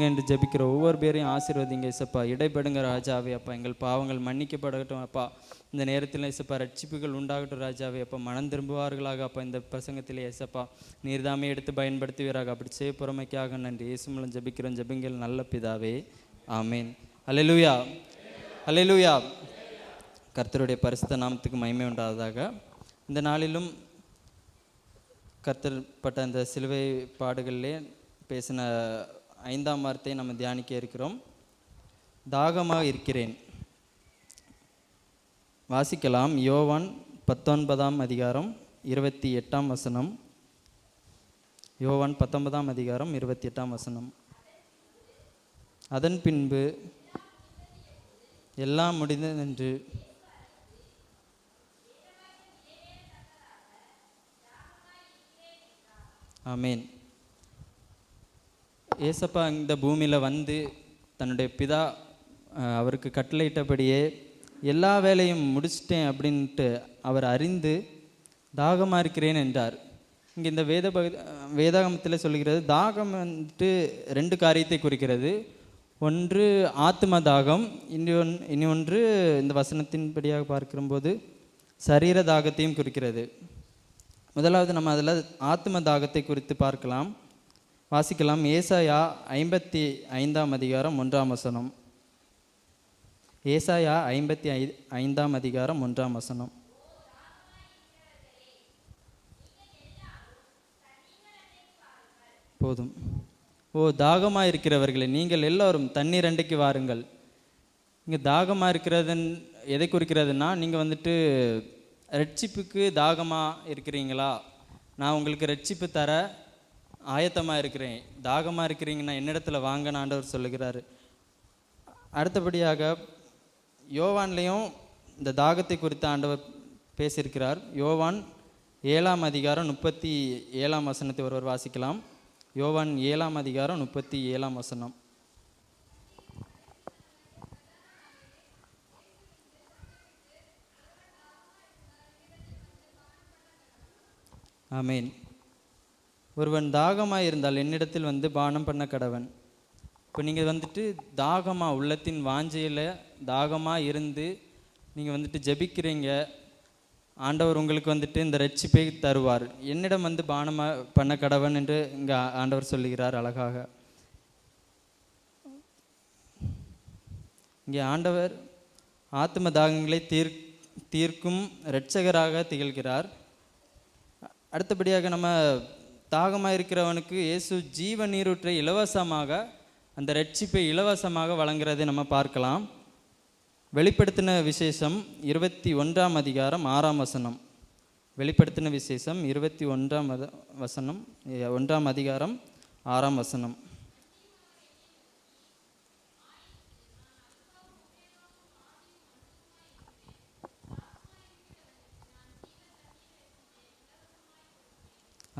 என்று ஜெபிக்கிற ஒவ்வொரு பேரையும் ஆசீர்வதிங்க இசப்பா. இடைப்படுங்க ராஜாவே அப்பா. எங்கள் பாவங்கள் மன்னிக்கப்படட்டும் அப்பா. இந்த நேரத்தில் இசப்பா ரட்சிப்புகள் உண்டாகட்டும் ராஜாவே அப்பா. மனம் திரும்புவார்களாக அப்பா இந்த பிரசங்கத்திலே இசப்பா. நீர்தாமே எடுத்து பயன்படுத்துவீராக. அப்படி செய்ய புறமைக்காக நன்றி. இயேசு மூலம் ஜெபிக்கிறோம். ஜபிங்கள் நல்ல பிதாவே. ஆமேன். அலையலூயா அலையலூயா கர்த்தருடைய பரிசுத்த நாமத்துக்கு மகிமை உண்டாவதாக. இந்த நாளிலும் கர்த்தர்பட்ட அந்த சிலுவை பாடுகளிலே பேசின ஐந்தாம் வார்த்தை நம்ம தியானிக்க இருக்கிறோம். தாகமாக இருக்கிறேன். வாசிக்கலாம். யோவான் பத்தொன்பதாம் அதிகாரம் இருபத்தி எட்டாம் வசனம். யோவான் பத்தொன்பதாம் அதிகாரம் இருபத்தி எட்டாம் வசனம். அதன் பின்பு எல்லாம் முடிந்ததென்று ஆமேன். ஏசப்பா இந்த பூமியில் வந்து தன்னுடைய பிதா அவருக்கு கட்டளையிட்டபடியே எல்லா வேலையும் முடிச்சிட்டேன் அப்படின்ட்டு அவர் அறிந்து தாகமாக இருக்கிறேன் என்றார். இங்கே இந்த வேத பகு வேதாகமத்தில் சொல்கிறது தாகம் வந்துட்டு ரெண்டு காரியத்தை குறிக்கிறது. ஒன்று ஆத்ம தாகம் இனி ஒன் இனி ஒன்று இந்த வசனத்தின்படியாக பார்க்கும்போது சரீர தாகத்தையும் குறிக்கிறது. முதலாவது நம்ம அதில் ஆத்ம தாகத்தை குறித்து பார்க்கலாம். வாசிக்கலாம். ஏசாயா ஐம்பத்தி ஐந்தாம் அதிகாரம் ஒன்றாம் வசனம். ஏசாயா ஐம்பத்தி ஐ ஐந்தாம் அதிகாரம் ஒன்றாம் வசனம். போதும். ஓ தாகமாக இருக்கிறவர்களே நீங்கள் எல்லோரும் தண்ணீர் அண்டைக்கு வாருங்கள். இங்கே தாகமாக இருக்கிறதுன் எதை குறிக்கிறதுனா நீங்கள் வந்துட்டு ரட்சிப்புக்கு தாகமாக இருக்கிறீங்களா? நான் உங்களுக்கு ரட்சிப்பு தர ஆயத்தமாக இருக்கிறேன். தாகமாக இருக்கிறீங்கன்னா என்னிடத்துல வாங்கன்னு ஆண்டவர் சொல்லுகிறாரு. அடுத்தபடியாக யோவான்லேயும் இந்த தாகத்தை குறித்து ஆண்டவர் பேசியிருக்கிறார். யோவான் ஏழாம் அதிகாரம் முப்பத்தி ஏழாம் வசனத்தை ஒருவர் வாசிக்கலாம். யோவான் ஏழாம் அதிகாரம் முப்பத்தி ஏழாம் வசனம். ஆமேன். ஒருவன் தாகமாக இருந்தால் என்னிடத்தில் வந்து பானம் பண்ண கடவன். இப்போ நீங்கள் வந்துட்டு தாகமாக உள்ளத்தின் வாஞ்சையில் தாகமாக இருந்து நீங்கள் வந்துட்டு ஜெபிக்கிறீங்க. ஆண்டவர் உங்களுக்கு வந்துட்டு இந்த ரட்சிப்பை தருவார். என்னிடம் வந்து பானமாக பண்ண கடவன் என்று இங்கே ஆண்டவர் சொல்லுகிறார் அழகாக. இங்கே ஆண்டவர் ஆத்ம தாகங்களை தீர் தீர்க்கும் இரட்சகராக திகழ்கிறார். அடுத்தபடியாக நம்ம தாகமாக இருக்கிறவனுக்கு இயேசு ஜீவ நீரூற்றை இலவசமாக அந்த ரட்சிப்பை இலவசமாக வழங்குறதை நம்ம பார்க்கலாம். வெளிப்படுத்தின விசேஷம் இருபத்தி ஒன்றாம் அதிகாரம் ஆறாம் வசனம். வெளிப்படுத்தின விசேஷம் இருபத்தி ஒன்றாம் வசனம் ஒன்றாம் அதிகாரம் ஆறாம் வசனம்.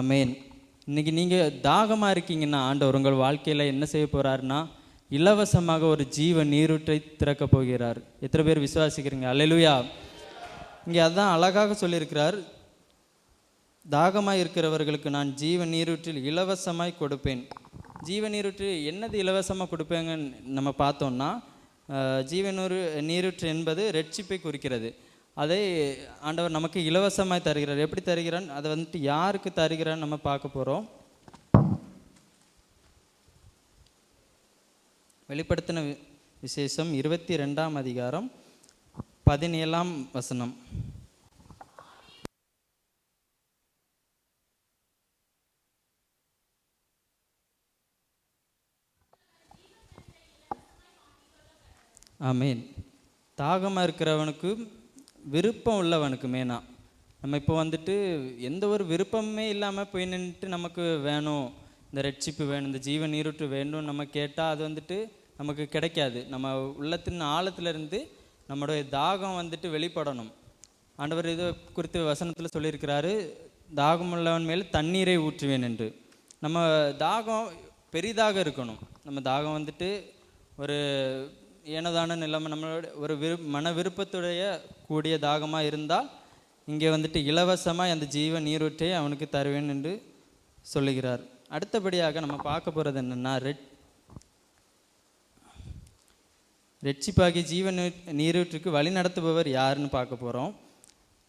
ஆமேன். இன்றைக்கி நீங்கள் தாகமாக இருக்கீங்கன்னா ஆண்டவர் உங்கள் வாழ்க்கையில் என்ன செய்ய போகிறாருன்னா இலவசமாக ஒரு ஜீவ நீரூற்றை திறக்க போகிறார். எத்தனை பேர் விசுவாசிக்கிறீங்க? அல்லேலூயா இங்கே அதான் அழகாக சொல்லியிருக்கிறார். தாகமாக இருக்கிறவர்களுக்கு நான் ஜீவ நீரூற்றில் இலவசமாய் கொடுப்பேன். ஜீவ நீரூற்று என்னது இலவசமாக கொடுப்பேங்கன்னு நம்ம பார்த்தோம்னா அஹ், ஜீவநூறு நீரூற்று என்பது ரட்சிப்பை குறிக்கிறது. அதை ஆண்டவர் நமக்கு இலவசமாய் தருகிறார். எப்படி தருகிறான்? அதை வந்துட்டு யாருக்கு தருகிறான்னு நம்ம பார்க்க போகிறோம் வெளிப்படுத்தின வி- விசேஷம் இருபத்தி ரெண்டாம் அதிகாரம் பதினேழாம் வசனம். ஆமேன். தாகமாக இருக்கிறவனுக்கு விருப்பம் உள்ளவனுக்கு மேனா. நம்ம இப்போ வந்துட்டு எந்த ஒரு விருப்பமே இல்லாமல் போய் நின்றுட்டு நமக்கு வேணும் இந்த ரட்சிப்பு வேணும் இந்த ஜீவ நீரூற்று வேணும் நம்ம கேட்டால் அது வந்துட்டு நமக்கு கிடைக்காது. நம்ம உள்ளத்தின் ஆழத்துல இருந்து நம்மளுடைய தாகம் வந்துட்டு வெளிப்படணும். ஆண்டவர் இது குறித்து வசனத்தில் சொல்லியிருக்கிறாரு தாகம் உள்ளவன் மேல் தண்ணீரை ஊற்றுவேன் என்று. நம்ம தாகம் பெரிதாக இருக்கணும். நம்ம தாகம் வந்துட்டு ஒரு ஏனதான நிலைமை நம்மளோட ஒரு விரு மன விருப்பத்துடைய கூடிய தாகமாக இருந்தால் இங்கே வந்துட்டு இலவசமாக அந்த ஜீவ நீரூற்றை அவனுக்கு தருவேன் என்று சொல்லுகிறார். அடுத்தபடியாக நம்ம பார்க்க போகிறது என்னென்னா ரெட். ரெட்சிப்பாகி ஜீவ நீரூற்றுக்கு வழி நடத்துபவர் யாருன்னு பார்க்க போகிறோம்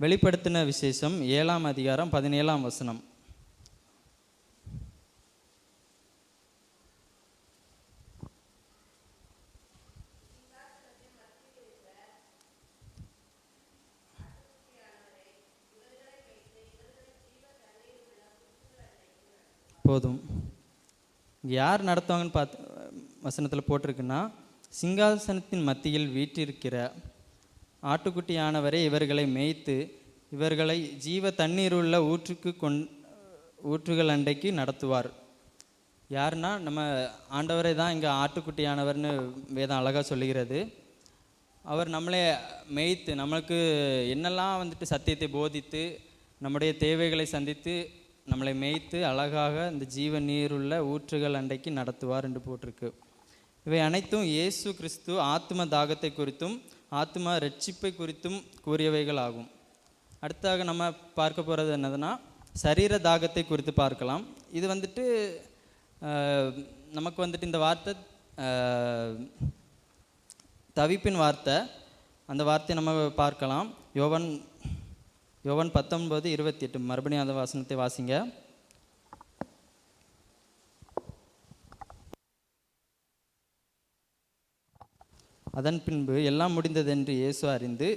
வெளிப்படுத்தின விசேஷம் ஏழாம் அதிகாரம் பதினேழாம் வசனம். போதும். இங்கே யார் நடத்துவாங்கன்னு பார்த்து வசனத்தில் போட்டிருக்குன்னா சிங்காசனத்தின் மத்தியில் வீற்றிருக்கிற ஆட்டுக்குட்டியானவரே இவர்களை மேய்த்து இவர்களை ஜீவ தண்ணீர் உள்ள ஊற்றுக்கு கொண் ஊற்றுகள் அண்டைக்கு நடத்துவார். யாருன்னா நம்ம ஆண்டவரே தான் இங்கே ஆட்டுக்குட்டியானவர்னு வேதம் அழகாக சொல்லுகிறது. அவர் நம்மளே மேய்த்து நம்மளுக்கு என்னெல்லாம் வந்துட்டு சத்தியத்தை போதித்து நம்முடைய தேவைகளை சந்தித்து நம்மளை மேய்த்து அழகாக இந்த ஜீவ நீருள்ள ஊற்றுகள் அண்டைக்கு நடத்துவார் என்று போட்டிருக்கு. இவை அனைத்தும் இயேசு கிறிஸ்து ஆத்ம தாகத்தை குறித்தும் ஆத்மா ரட்சிப்பை குறித்தும் கூறியவைகள் ஆகும். அடுத்தாக நம்ம பார்க்க போகிறது என்னதுன்னா சரீர தாகத்தை குறித்து பார்க்கலாம். இது வந்துட்டு நமக்கு வந்துட்டு இந்த வார்த்தை தவிப்பின் வார்த்தை. அந்த வார்த்தையை நம்ம பார்க்கலாம். யோவன் யோவன் பத்தொன்பது இருபத்தி எட்டு மறுபடியும் அந்த வாசனத்தை வாசிங்க. அதன் பின்பு எல்லாம் முடிந்ததென்று இயேசு அறிந்து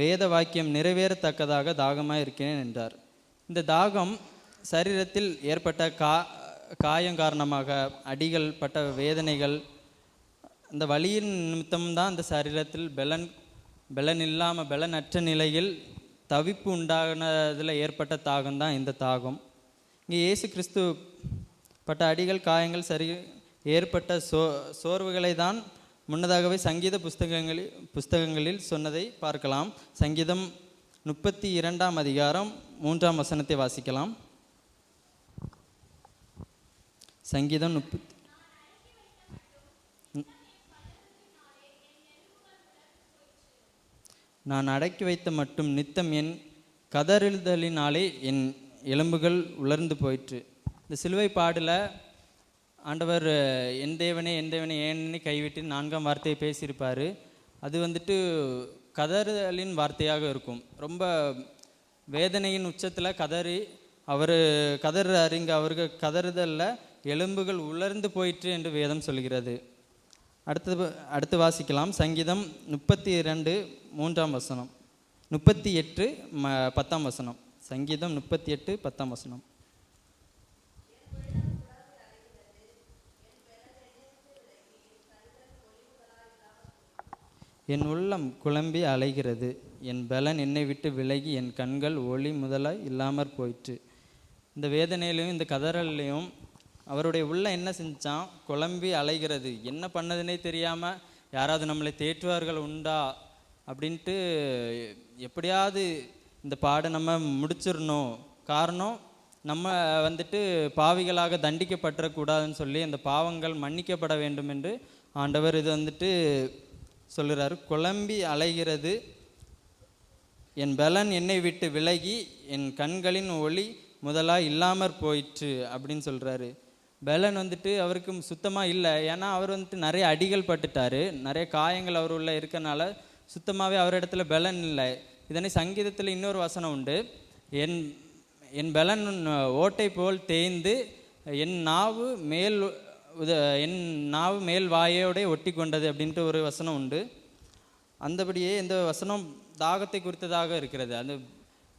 வேத வாக்கியம் நிறைவேறத்தக்கதாக தாகமாக இருக்கிறேன் என்றார். இந்த தாகம் சரீரத்தில் ஏற்பட்ட கா காயம் காரணமாக அடிகள் பட்ட வேதனைகள் அந்த வழியின் நிமித்தம்தான் அந்த சரீரத்தில் பெலன் பெலன் இல்லாமல் பெலனற்ற நிலையில் தவிப்பு உண்டானதில் ஏற்பட்ட தாகம் தான் இந்த தாகம். இங்கே இயேசு கிறிஸ்து பட்ட அடிகள் காயங்கள் சரி ஏற்பட்ட சோ சோர்வுகளை தான் முன்னதாகவே சங்கீத புஸ்தகங்களில் புஸ்தகங்களில் சொன்னதை பார்க்கலாம். சங்கீதம் முப்பத்தி இரண்டாம் அதிகாரம் மூன்றாம் வசனத்தை வாசிக்கலாம். சங்கீதம் முப்பத்தி நான் அடக்கி வைத்த மட்டும் நித்தம் என் கதறுதலினாலே என் எலும்புகள் உலர்ந்து போயிற்று. இந்த சிலுவை பாடல ஆண்டவர் என் தேவனே என் தேவனே ஏன்னு கைவிட்டு நான்காம் வார்த்தையை பேசியிருப்பார்? அது வந்துட்டு கதறுதலின் வார்த்தையாக இருக்கும். ரொம்ப வேதனையின் உச்சத்தில் கதறி அவர் கதறாரு இங்கே அவருக்கு கதறுதலில் எலும்புகள் உலர்ந்து போயிற்று என்று வேதம் சொல்கிறது. அடுத்தது அடுத்து வாசிக்கலாம். சங்கீதம் முப்பத்தி இரண்டு மூன்றாம் வசனம். முப்பத்தி எட்டு ம பத்தாம் வசனம். சங்கீதம் முப்பத்தி எட்டு பத்தாம் வசனம். என் உள்ளம் குழம்பி அலைகிறது. என் பலன் என்னை விட்டு விலகி என் கண்கள் ஒளி முதலாய் இல்லாமற் போயிற்று. இந்த வேதனையிலையும் இந்த கதறல்லையும் அவருடைய உள்ள என்ன செஞ்சான்? குழம்பி அலைகிறது. என்ன பண்ணதுன்னே தெரியாமல் யாராவது நம்மளை தேற்றுவார்கள் உண்டா? அப்படின்ட்டு எப்படியாவது இந்த பாடை நம்ம முடிச்சிடணும். காரணம் நம்ம வந்துட்டு பாவிகளாக தண்டிக்கப்பட்டுறக்கூடாதுன்னு சொல்லி அந்த பாவங்கள் மன்னிக்கப்பட வேண்டும் என்று ஆண்டவர் இது வந்துட்டு சொல்லுறாரு. குழம்பி அலைகிறது என் பலன் என்னை விட்டு விலகி என் கண்களின் ஒளி முதலாக இல்லாமற் போயிற்று அப்படின்னு சொல்கிறாரு பலன் வந்துட்டு அவருக்கு சுத்தமாக இல்லை. ஏன்னா அவர் வந்துட்டு நிறைய அடிகள் பட்டுட்டாரு. நிறைய காயங்கள் அவர் உள்ள இருக்கனால சுத்தமாகவே அவர் இடத்துல பலன் இல்லை. இதனை சங்கீதத்தில் இன்னொரு வசனம் உண்டு. என் என் பலன் ஓட்டை போல் தேய்ந்து என் நாவு மேல் உத என் நாவு மேல் வாயோட ஒட்டி கொண்டது அப்படின்ட்டு ஒரு வசனம் உண்டு. அந்தபடியே இந்த வசனம் தாகத்தை குறித்ததாக இருக்கிறது. அந்த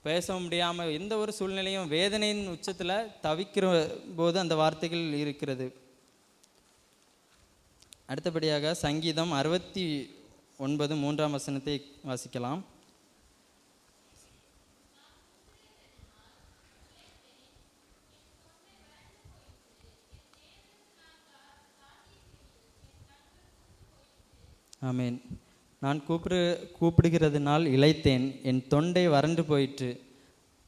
பேச முடியாமல் எந்த ஒரு சூழ்நிலையும் வேதனையின் உச்சத்தில் தவிக்கிற போது அந்த வார்த்தைகள் இருக்கிறது. அடுத்தபடியாக சங்கீதம் அறுபத்தி ஒன்பது மூன்றாம் வசனத்தை வாசிக்கலாம். ஆமென். நான் கூப்பிடு கூப்பிடுகிறதுனால் இழைத்தேன். என் தொண்டை வறண்டு போயிற்று.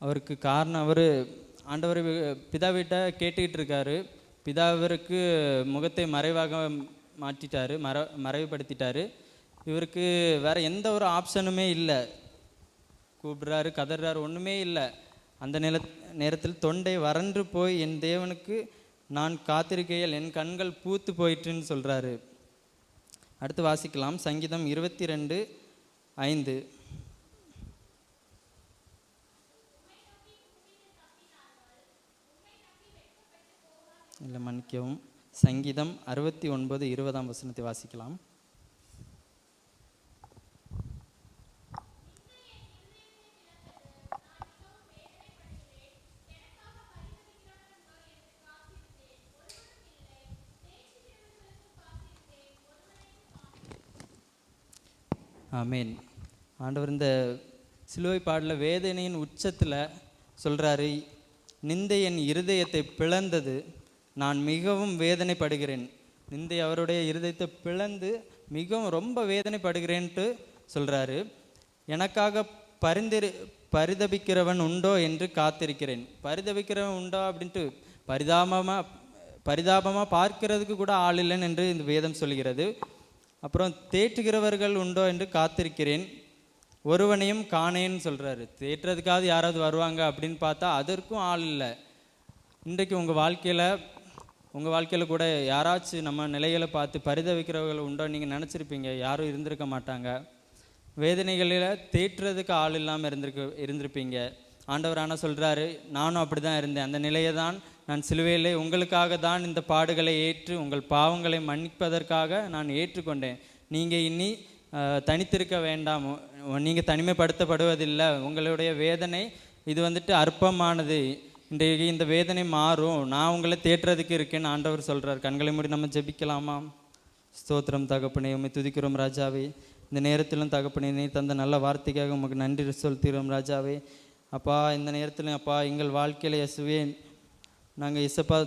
அவருக்கு காரணம் அவர் ஆண்டவர் பிதாவிட்ட கேட்டுக்கிட்டு இருக்காரு. பிதா முகத்தை மறைவாக மாற்றிட்டாரு மற மறைவுபடுத்திட்டாரு. இவருக்கு வேற எந்த ஒரு ஆப்ஷனுமே இல்லை. கூப்பிடுறாரு கதறாரு ஒன்றுமே இல்லை. அந்த நில நேரத்தில் தொண்டை வறண்டு போய் என் தேவனுக்கு நான் காத்திருக்கையில் என் கண்கள் பூத்து போயிற்றுன்னு சொல்கிறாரு அடுத்து வாசிக்கலாம். சங்கீதம் இருபத்தி ரெண்டு ஐந்து. இல்லை மன்னிக்கவும். சங்கீதம் அறுபத்தி ஒன்பது இருபதாம் வசனத்தை வாசிக்கலாம். ஆமேன். ஆண்டவர் இந்த சிலுவை பாடல வேதனையின் உச்சத்தில் சொல்கிறாரு நிந்தை என் இருதயத்தை பிளந்தது நான் மிகவும் வேதனைப்படுகிறேன். நிந்தை அவருடைய இருதயத்தை பிளந்து மிகவும் ரொம்ப வேதனைப்படுகிறேன்ட்டு சொல்கிறாரு எனக்காக பரிந்திரு பரிதபிக்கிறவன் உண்டோ என்று காத்திருக்கிறேன். பரிதபிக்கிறவன் உண்டோ அப்படின்ட்டு பரிதாபமாக பரிதாபமாக பார்க்கிறதுக்கு கூட ஆள் இல்லைன்னு என்று இந்த வேதம் சொல்கிறது. அப்புறம் தேற்றுகிறவர்கள் உண்டோ என்று காத்திருக்கிறேன். ஒருவனையும் காணேன்னு சொல்கிறாரு தேற்றுறதுக்காவது யாராவது வருவாங்க அப்படின்னு பார்த்தா அதற்கும் ஆள் இல்லை. இன்றைக்கு உங்கள் வாழ்க்கையில் உங்கள் வாழ்க்கையில் கூட யாராச்சும் நம்ம நிலைகளை பார்த்து பரிதவிக்கிறவர்கள் உண்டோ நீங்கள் நினச்சிருப்பீங்க. யாரும் இருந்திருக்க மாட்டாங்க. வேதனைகளில் தேற்றுறதுக்கு ஆள் இல்லாமல் இருந்திருக்கு இருந்திருப்பீங்க. ஆண்டவர் ஆனால் சொல்கிறாரு நானும் அப்படி தான் இருந்தேன். அந்த நிலையை தான் நான் சிலுவையிலே உங்களுக்காக தான் இந்த பாடுகளை ஏற்று உங்கள் பாவங்களை மன்னிப்பதற்காக நான் ஏற்றுக்கொண்டேன். நீங்கள் இனி தனித்திருக்க வேண்டாம். நீங்கள் தனிமைப்படுத்தப்படுவதில்லை. உங்களுடைய வேதனை இது வந்துட்டு அற்பமானது. இன்றைக்கு இந்த வேதனை மாறும். நான் உங்களை தேற்றுறதுக்கு இருக்கேன்னு ஆண்டவர் சொல்கிறார் கண்களை மூடி நம்ம ஜெபிக்கலாமா? ஸ்தோத்திரம் தகப்பனே உண்மை துதிக்கிறோம் ராஜாவே. இந்த நேரத்திலும் தகப்பனே நீ தந்த நல்ல வார்த்தைக்காக உமக்கு நன்றி செலுத்துகிறோம் ராஜாவே. அப்பா இந்த நேரத்திலும் அப்பா எங்கள் வாழ்க்கையில் இயேசுவே நாங்கள் இசப்பா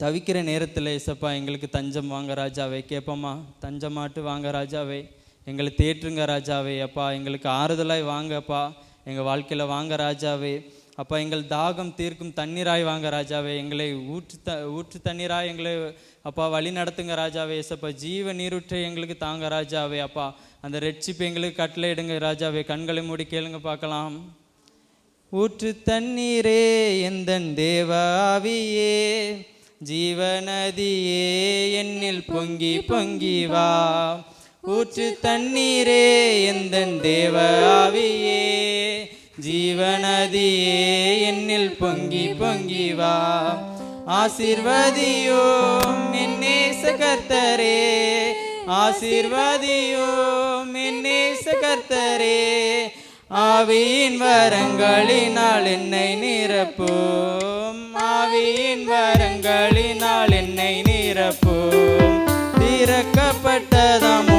தவிக்கிற நேரத்தில் இசப்பா எங்களுக்கு தஞ்சம் வாங்க ராஜாவே தஞ்சம் தஞ்சமாட்டு வாங்க ராஜாவே எங்களை தேற்றுங்க ராஜாவே அப்பா எங்களுக்கு ஆறுதலாய் வாங்கப்பா எங்கள் வாழ்க்கையில் வாங்க ராஜாவே அப்பா எங்கள் தாகம் தீர்க்கும் தண்ணீராய் வாங்க ராஜாவே எங்களை ஊற்று த ஊற்று தண்ணீராய் எங்களை அப்பா வழி நடத்துங்க ராஜாவே ஏசப்பா ஜீவ நீரூற்றை எங்களுக்கு தாங்க ராஜாவே அப்பா அந்த ரெட்சிப்பு எங்களுக்கு கட்டளை இடுங்க ராஜாவே கண்களை மூடி கேளுங்க பார்க்கலாம். ஊற்று தண்ணீரே எந்தன் தேவாவியே? ஜீவநதியே என்னில் பொங்கி பொங்கி வா. ஊற்று தண்ணீரே எந்தன் தேவாவியே? ஜீவநதியே என்னில் பொங்கி பொங்கி வா. ஆசிர்வதியோம் என்னே கர்த்தரே ஆசிர்வதியோம் என்னே கர்த்தரே ஆவியின் வரங்களினால் என்னை நிரப்பும். ஆவியின் வரங்களினால் என்னை நிரப்பும். திறக்கப்பட்டதாம்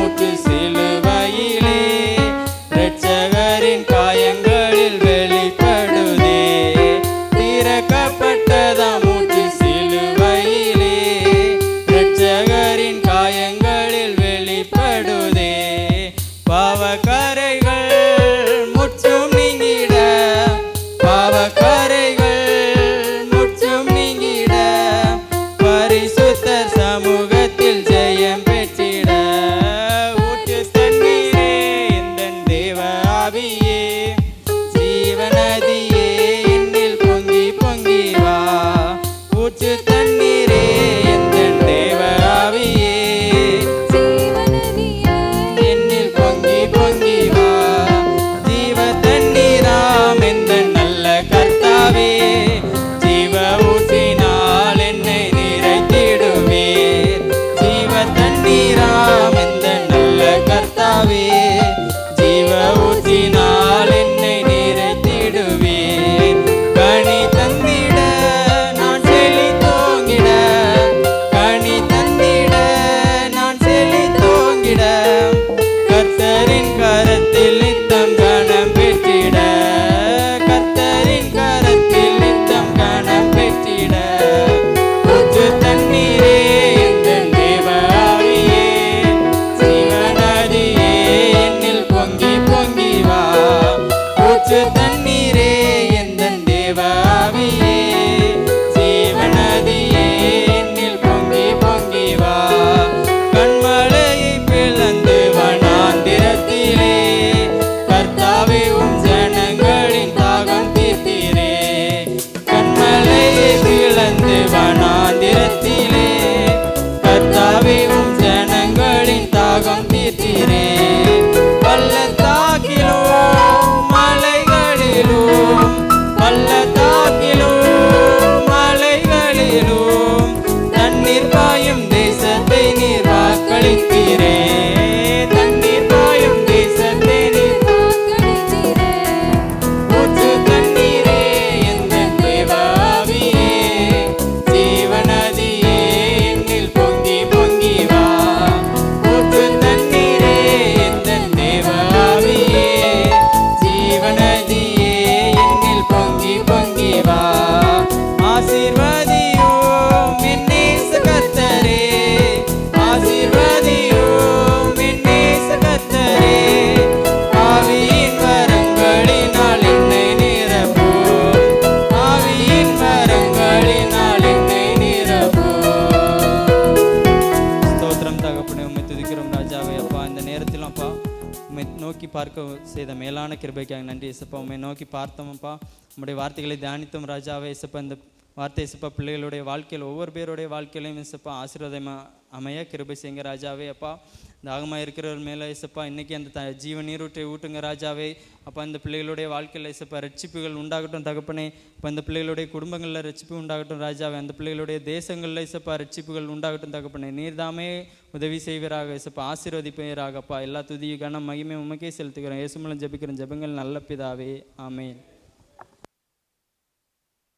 கிருபைக்காக நன்றி இசப்பா உண்மை நோக்கி பார்த்தோம்ப்பா. உங்களுடைய வார்த்தைகளை தியானித்தோம் ராஜாவே இசப்பா இந்த வார்த்தை இசப்பா பிள்ளைகளுடைய வாழ்க்கையில் ஒவ்வொரு பேருடைய வாழ்க்கையிலையும் இசப்பா ஆசீர்வாதமாக அமைய கிருபை செய்யுங்க ராஜாவே. அப்பா தாகமாக இருக்கிறவர் மேலே இசப்பா இன்னைக்கு அந்த த ஜீவ நீரூற்றை ஊட்டுங்க ராஜாவே. அப்பா இந்த பிள்ளைகளுடைய வாழ்க்கையில் இசப்பா ரட்சிப்புகள் உண்டாகட்டும் தகப்பனே. இப்போ இந்த பிள்ளைகளுடைய குடும்பங்களில் ரட்சிப்பு உண்டாகட்டும் ராஜாவே. அந்த பிள்ளைகளுடைய தேசங்களில் இசப்பா ரட்சிப்புகள் உண்டாகட்டும் தகப்பனே. நீர்தாமே உதவி செய்வராக இசப்பா ஆசீர்வதிப்பேராகப்பா எல்லா துதி கனம் மகிமை உமக்கே செலுத்துகிறோம். இயேசுமலம் மூலம் ஜபங்கள் ஜெபங்கள் நல்ல பிதாவே. ஆமேன்.